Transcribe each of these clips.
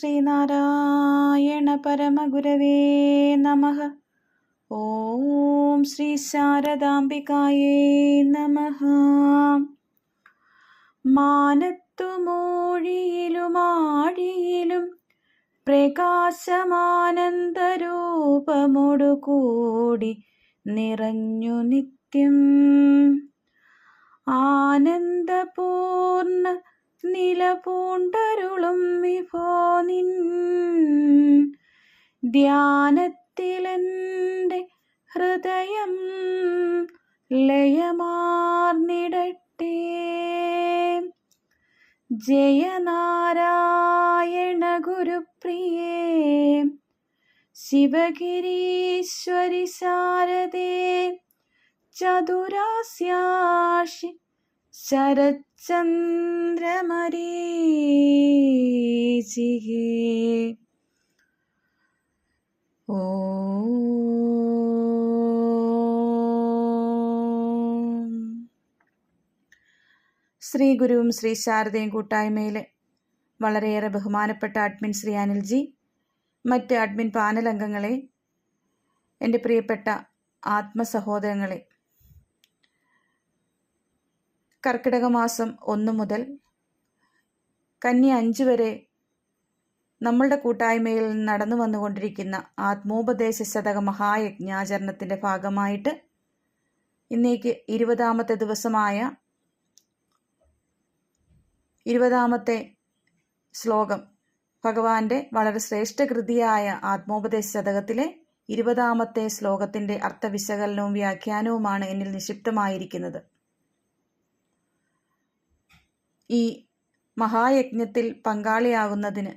ശ്രീനാരായണ പരമഗുരവേ നമ. ഓം ശ്രീ ശാരദാംബികായേ നമ. മാനത്തുമോഴിയിലുമാഴിയിലും പ്രകാശമാനന്ദരൂപമോടുകൂടി നിറഞ്ഞു നിത്യം നിലപൂണ്ടരുളും വിഭോ നിൻ. ധ്യാനത്തിലെന്റെ ഹൃദയം ലയമാർന്നിടട്ടെ. ജയനാരായണ ഗുരുപ്രിയേ ശിവഗിരീശ്വരി ശാരദേ ചതുരാസ്യാഷി ശരച്ചന്ദ്രമരീചികേ ഓ. ശ്രീ ഗുരുവും ശ്രീ ശാരദയും കൂട്ടായ്മയിലെ വളരെയേറെ ബഹുമാനപ്പെട്ട അഡ്മിൻ ശ്രീ അനിൽജി മറ്റ് അഡ്മിൻ പാനൽ അംഗങ്ങളെ എന്റെ പ്രിയപ്പെട്ട ആത്മസഹോദരങ്ങളെ കർക്കിടക മാസം ഒന്ന് മുതൽ കന്നി അഞ്ച് വരെ നമ്മളുടെ കൂട്ടായ്മയിൽ നടന്നു വന്നുകൊണ്ടിരിക്കുന്ന ആത്മോപദേശ ശതക മഹായജ്ഞാചരണത്തിന്റെ ഭാഗമായിട്ട് ഇന്നേക്ക് ഇരുപതാമത്തെ ദിവസമായ ഇരുപതാമത്തെ ശ്ലോകം ഭഗവാന്റെ വളരെ ശ്രേഷ്ഠ കൃതിയായ ആത്മോപദേശ ശതകത്തിലെ ഇരുപതാമത്തെ ശ്ലോകത്തിന്റെ അർത്ഥവിശകലനവും വ്യാഖ്യാനവുമാണ് എന്നിൽ നിക്ഷിപ്തമായിരിക്കുന്നത്. ഈ മഹായജ്ഞത്തിൽ പങ്കാളിയാകുന്നതിന്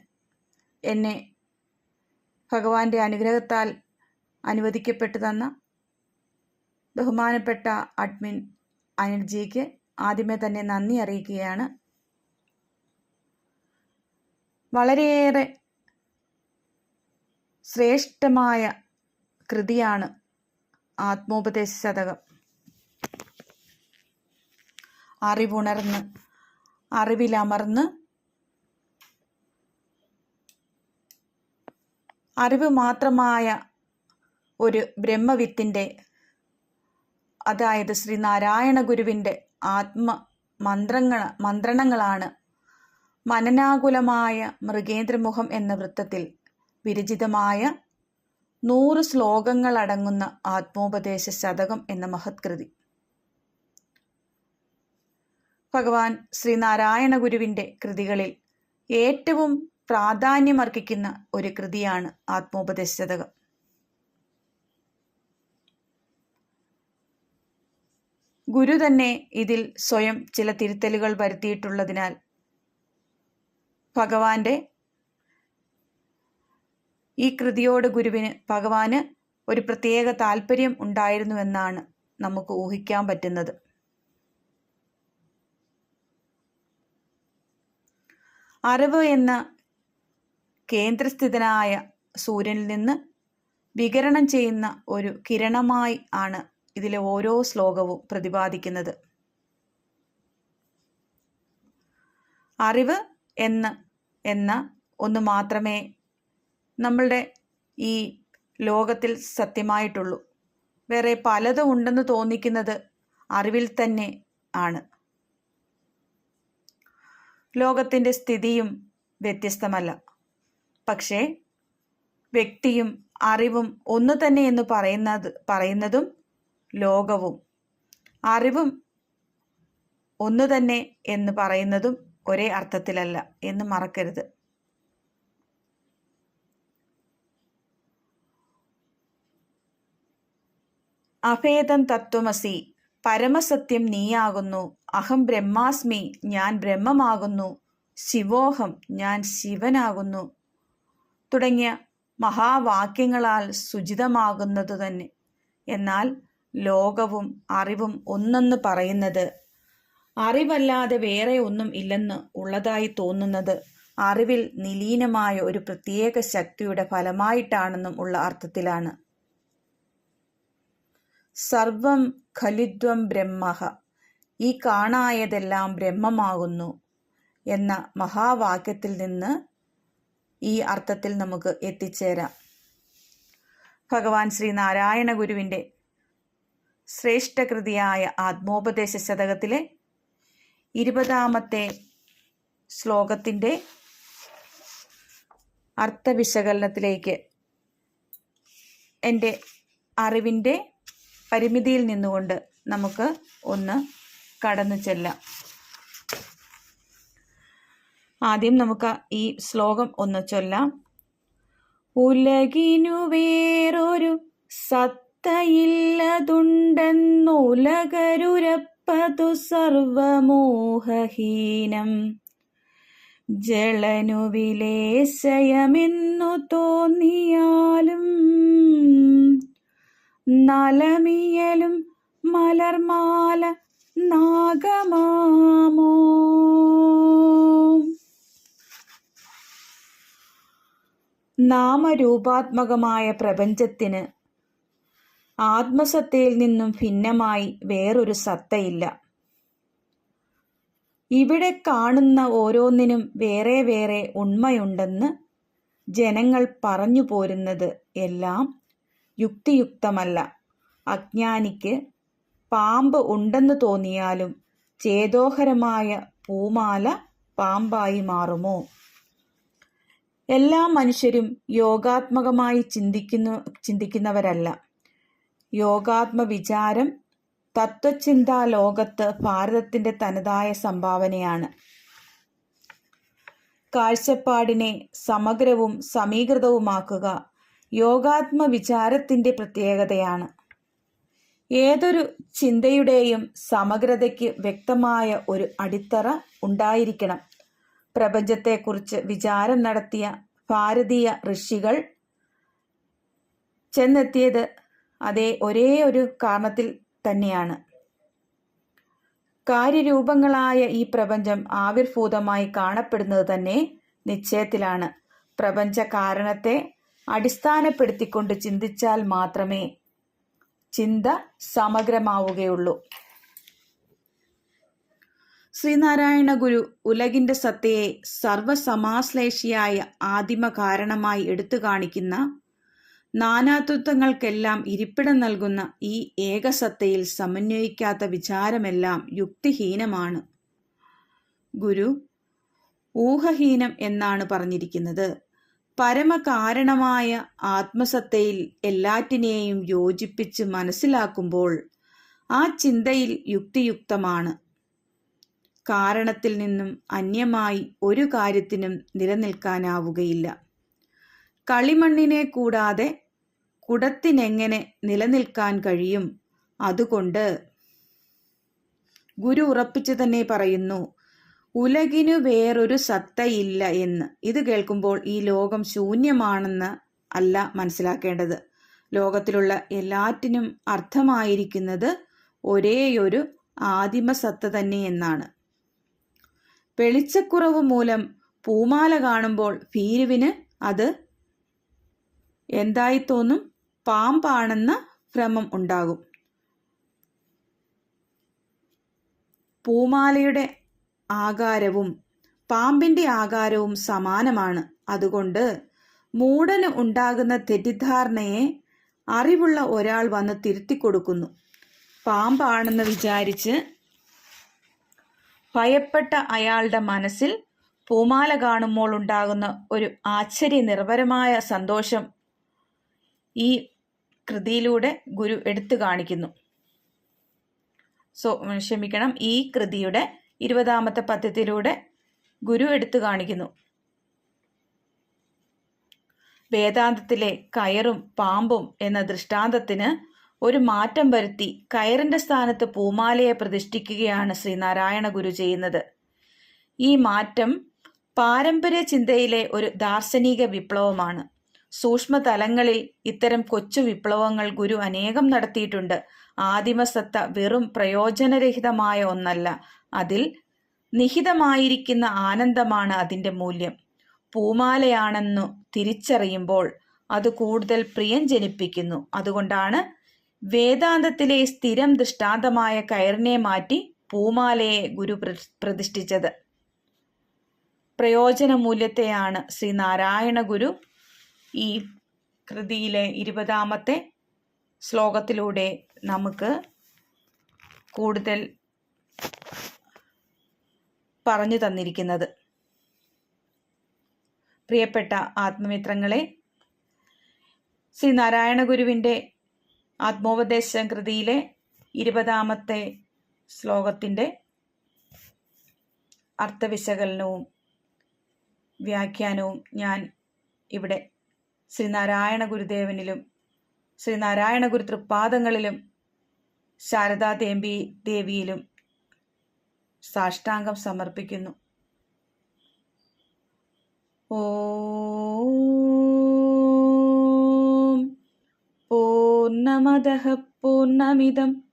എന്നെ ഭഗവാന്റെ അനുഗ്രഹത്താൽ അനുവദിക്കപ്പെട്ടു തന്ന ബഹുമാനപ്പെട്ട അഡ്മിൻ അനിൽജിക്ക് ആദ്യമേ തന്നെ നന്ദി അറിയിക്കുകയാണ്. വളരെയേറെ ശ്രേഷ്ഠമായ കൃതിയാണ് ആത്മോപദേശ ശതകം അറിവുണർന്ന് അറിവിലമർന്ന് അറിവ് മാത്രമായ ഒരു ബ്രഹ്മവിത്തിന്റെ അതായത് ശ്രീ നാരായണ ഗുരുവിന്റെ ആത്മ മന്ത്രങ്ങൾ മന്ത്രണങ്ങളാണ് മനനാകുലമായ മൃഗേന്ദ്രമുഖം എന്ന വൃത്തത്തിൽ വിരചിതമായ നൂറ് ശ്ലോകങ്ങളടങ്ങുന്ന ആത്മോപദേശ ശതകം എന്ന മഹത്കൃതി. ഭഗവാൻ ശ്രീനാരായണ ഗുരുവിന്റെ കൃതികളിൽ ഏറ്റവും പ്രാധാന്യമർഹിക്കുന്ന ഒരു കൃതിയാണ് ആത്മോപദേശതകം. ഗുരു തന്നെ ഇതിൽ സ്വയം ചില തിരുത്തലുകൾ വരുത്തിയിട്ടുള്ളതിനാൽ ഭഗവാന്റെ ഈ കൃതിയോട് ഗുരുവിന് ഭഗവാന് ഒരു പ്രത്യേക താല്പര്യം ഉണ്ടായിരുന്നുവെന്നാണ് നമുക്ക് ഊഹിക്കാൻ പറ്റുന്നത്. അറിവ് എന്ന കേന്ദ്രസ്ഥിതനായ സൂര്യനിൽ നിന്ന് വികരണം ചെയ്യുന്ന ഒരു കിരണമായി ആണ് ഇതിലെ ഓരോ ശ്ലോകവും പ്രതിപാദിക്കുന്നത്. അറിവ് എന്ന് എന്ന ഒന്ന് മാത്രമേ നമ്മളുടെ ഈ ലോകത്തിൽ സത്യമായിട്ടുള്ളൂ. വേറെ പലതും ഉണ്ടെന്ന് തോന്നിക്കുന്നത് അറിവിൽ തന്നെ ആണ്. ലോകത്തിന്റെ സ്ഥിതിയും വ്യത്യസ്തമല്ല. പക്ഷേ വ്യക്തിയും അറിവും ഒന്ന് തന്നെ എന്ന് പറയുന്നത് പറയുന്നതും ലോകവും. അറിവും ഒന്ന് തന്നെ എന്ന് പറയുന്നതും ഒരേ അർത്ഥത്തിലല്ല എന്ന് മറക്കരുത്. അഭേദം തത്വമസി പരമസത്യം നീയാകുന്നു. അഹം ബ്രഹ്മാസ്മി ഞാൻ ബ്രഹ്മമാകുന്നു. ശിവോഹം ഞാൻ ശിവനാകുന്നു. തുടങ്ങിയ മഹാവാക്യങ്ങളാൽ സുചിതമാകുന്നത് തന്നെ. എന്നാൽ ലോകവും അറിവും ഒന്നെന്ന് പറയുന്നത് അറിവല്ലാതെ വേറെ ഒന്നും ഇല്ലെന്ന് ഉള്ളതായി തോന്നുന്നത് അറിവിൽ നിലീനമായ ഒരു പ്രത്യേക ശക്തിയുടെ ഫലമായിട്ടാണെന്നും ഉള്ള അർത്ഥത്തിലാണ്. സർവം ഖലിദ്വം ബ്രഹ്മഹ ഈ കാണായതെല്ലാം ബ്രഹ്മമാകുന്നു എന്ന മഹാവാക്യത്തിൽ നിന്ന് ഈ അർത്ഥത്തിൽ നമുക്ക് എത്തിച്ചേരാം. ഭഗവാൻ ശ്രീ നാരായണ ഗുരുവിന്റെ ശ്രേഷ്ഠകൃതിയായ ആത്മോപദേശ ശതകത്തിലെ ഇരുപതാമത്തെ ശ്ലോകത്തിന്റെ അർത്ഥവിശകലനത്തിലേക്ക് എന്റെ അറിവിന്റെ പരിമിതിയിൽ നിന്നുകൊണ്ട് നമുക്ക് ഒന്ന് കടന്നു ചെല്ലാം. ആദ്യം നമുക്ക് ഈ ശ്ലോകം ഒന്ന് ചൊല്ലാം. ഉലകിനു വേറൊരു സത്തയില്ലതുണ്ടെന്നുലകരുരപ്പതു സർവമോഹഹീനം. ജളനുവിലേശയമെന്നു തോന്നിയാലും നലമിയലും മലർമാല നാഗമാമോ? നാമരൂപാത്മകമായ പ്രപഞ്ചത്തിന് ആത്മസത്തയിൽ നിന്നും ഭിന്നമായി വേറൊരു സത്തയില്ല. ഇവിടെ കാണുന്ന ഓരോന്നിനും വേറെ വേറെ ഉണ്മയുണ്ടെന്ന് ജനങ്ങൾ പറഞ്ഞു പോരുന്നത് എല്ലാം യുക്തിയുക്തമല്ല. അജ്ഞാനിക്ക് പാമ്പ് ഉണ്ടെന്ന് തോന്നിയാലും ചേതോഹരമായ പൂമാല പാമ്പായി മാറുമോ? എല്ലാ മനുഷ്യരും യോഗാത്മകമായി ചിന്തിക്കുന്നു ചിന്തിക്കുന്നവരല്ല. യോഗാത്മ വിചാരം തത്വചിന്താ ലോകത്ത് ഭാരതത്തിന്റെ തനതായ സംഭാവനയാണ്. കാഴ്ചപ്പാടിനെ സമഗ്രവും സമീകൃതവുമാക്കുക യോഗാത്മ വിചാരത്തിന്റെ പ്രത്യേകതയാണ്. ഏതൊരു ചിന്തയുടെയും സമഗ്രതയ്ക്ക് വ്യക്തമായ ഒരു അടിത്തറ ഉണ്ടായിരിക്കണം. പ്രപഞ്ചത്തെക്കുറിച്ച് വിചാരം നടത്തിയ ഭാരതീയ ഋഷികൾ ചെന്നെത്തിയത് അതേ ഒരേ ഒരു കാരണത്തിൽ തന്നെയാണ്. കാര്യരൂപങ്ങളായ ഈ പ്രപഞ്ചം ആവിർഭൂതമായി കാണപ്പെടുന്നത് തന്നെ നിശ്ചയത്തിലാണ്. പ്രപഞ്ച കാരണത്തെ അടിസ്ഥാനപ്പെടുത്തിക്കൊണ്ട് ചിന്തിച്ചാൽ മാത്രമേ ചിന്ത സമഗ്രമാവുകയുള്ളൂ. ശ്രീനാരായണ ഗുരു ഉലകിന്റെ സത്തയെ സർവസമാശ്ലേഷിയായ ആദിമ കാരണമായി എടുത്തു കാണിക്കുന്ന നാനാത്വത്വങ്ങൾക്കെല്ലാം ഇരിപ്പിടം നൽകുന്ന ഈ ഏകസത്തയിൽ സമന്വയിക്കാത്ത വിചാരമെല്ലാം യുക്തിഹീനമാണ്. ഗുരു ഊഹഹീനം എന്നാണ് പറഞ്ഞിരിക്കുന്നത്. പരമകാരണമായ ആത്മസത്തയിൽ എല്ലാറ്റിനെയും യോജിപ്പിച്ച് മനസ്സിലാക്കുമ്പോൾ ആ ചിന്തയിൽ യുക്തിയുക്തമാണ്. കാരണത്തിൽ നിന്നും അന്യമായി ഒരു കാര്യത്തിനും നിലനിൽക്കാനാവുകയില്ല. കളിമണ്ണിനെ കൂടാതെ കുടത്തിനെങ്ങനെ നിലനിൽക്കാൻ കഴിയും? അതുകൊണ്ട് ഗുരു ഉറപ്പിച്ചു തന്നെ പറയുന്നു ഉലകിനു വേറൊരു സത്തയില്ല എന്ന്. ഇത് കേൾക്കുമ്പോൾ ഈ ലോകം ശൂന്യമാണെന്ന് അല്ല മനസ്സിലാക്കേണ്ടത്. ലോകത്തിലുള്ള എല്ലാറ്റിനും അർത്ഥമായിരിക്കുന്നത് ഒരേയൊരു ആദിമസത്ത തന്നെ എന്നാണ്. വെളിച്ചക്കുറവ് മൂലം പൂമാല കാണുമ്പോൾ ഭീരുവിന് അത് എന്തായി തോന്നും? പാമ്പാണെന്ന ഭ്രമം ഉണ്ടാകും. പൂമാലയുടെ ആകാരവും പാമ്പിന്റെ ആകാരവും സമാനമാണ്. അതുകൊണ്ട് മൂടന് ഉണ്ടാകുന്ന തെറ്റിദ്ധാരണയെ അറിവുള്ള ഒരാൾ വന്ന് തിരുത്തി കൊടുക്കുന്നു പാമ്പാണെന്ന് വിചാരിച്ച് ഭയപ്പെട്ട അയാളുടെ മനസ്സിൽ പൂമാല കാണുമ്പോൾ ഉണ്ടാകുന്ന ഒരു ആശ്ചര്യ നിർഭരമായ സന്തോഷം ഈ കൃതിയിലൂടെ ഗുരു എടുത്തു കാണിക്കുന്നു. സോ ക്ഷമിക്കണം ഈ കൃതിയുടെ ഇരുപതാമത്തെ പദ്യത്തിലൂടെ ഗുരു എടുത്തു കാണിക്കുന്നു. വേദാന്തത്തിലെ കയറും പാമ്പും എന്ന ദൃഷ്ടാന്തത്തിന് ഒരു മാറ്റം വരുത്തി കയറിന്റെ സ്ഥാനത്ത് പൂമാലയെ പ്രതിഷ്ഠിക്കുകയാണ് ശ്രീനാരായണ ഗുരു ചെയ്യുന്നത്. ഈ മാറ്റം പാരമ്പര്യ ചിന്തയിലെ ഒരു ദാർശനിക വിപ്ലവമാണ്. സൂക്ഷ്മ തലങ്ങളിൽ ഇത്തരം കൊച്ചു വിപ്ലവങ്ങൾ ഗുരു അനേകം നടത്തിയിട്ടുണ്ട്. ആദിമസത്ത വെറും പ്രയോജനരഹിതമായ ഒന്നല്ല അതിൽ നിഹിതമായിരിക്കുന്ന ആനന്ദമാണ് അതിന്റെ മൂല്യം. പൂമാലയാണെന്നു തിരിച്ചറിയുമ്പോൾ അത് കൂടുതൽ പ്രിയം ജനിപ്പിക്കുന്നു. അതുകൊണ്ടാണ് വേദാന്തത്തിലെ സ്ഥിരം ദൃഷ്ടാന്തമായ കയറിനെ മാറ്റി പൂമാലയെ ഗുരു പ്രതിഷ്ഠിച്ചത്. പ്രയോജന മൂല്യത്തെയാണ് ശ്രീ നാരായണ ഗുരു ഈ കൃതിയിലെ ഇരുപതാമത്തെ ശ്ലോകത്തിലൂടെ നമുക്ക് കൂടുതൽ പറഞ്ഞു തന്നിരിക്കുന്നത്. പ്രിയപ്പെട്ട ആത്മമിത്രങ്ങളെ ശ്രീ നാരായണ ഗുരുവിന്റെ ആത്മോപദേശ കൃതിയിലെ ഇരുപതാമത്തെ ശ്ലോകത്തിന്റെ അർത്ഥവിശകലനവും വ്യാഖ്യാനവും ഞാൻ ഇവിടെ ശ്രീനാരായണ ഗുരുദേവനിലും ശ്രീനാരായണ ഗുരു തൃപ്പാദങ്ങളിലും ശാരദാ ദേവി ദേവിയിലും സാഷ്ടാംഗം സമർപ്പിക്കുന്നു. ഓം പൂർണമിതം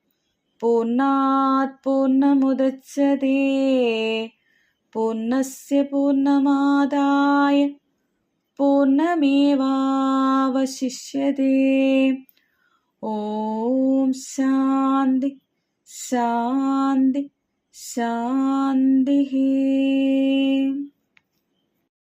പൂർണാത് പൂർണാത് പൂർണസ് പൂർണമാദായ പൂർണമേവാവശിഷ്യത്തെ ഓം ശാന്തി ശാന്തി ശാന്തി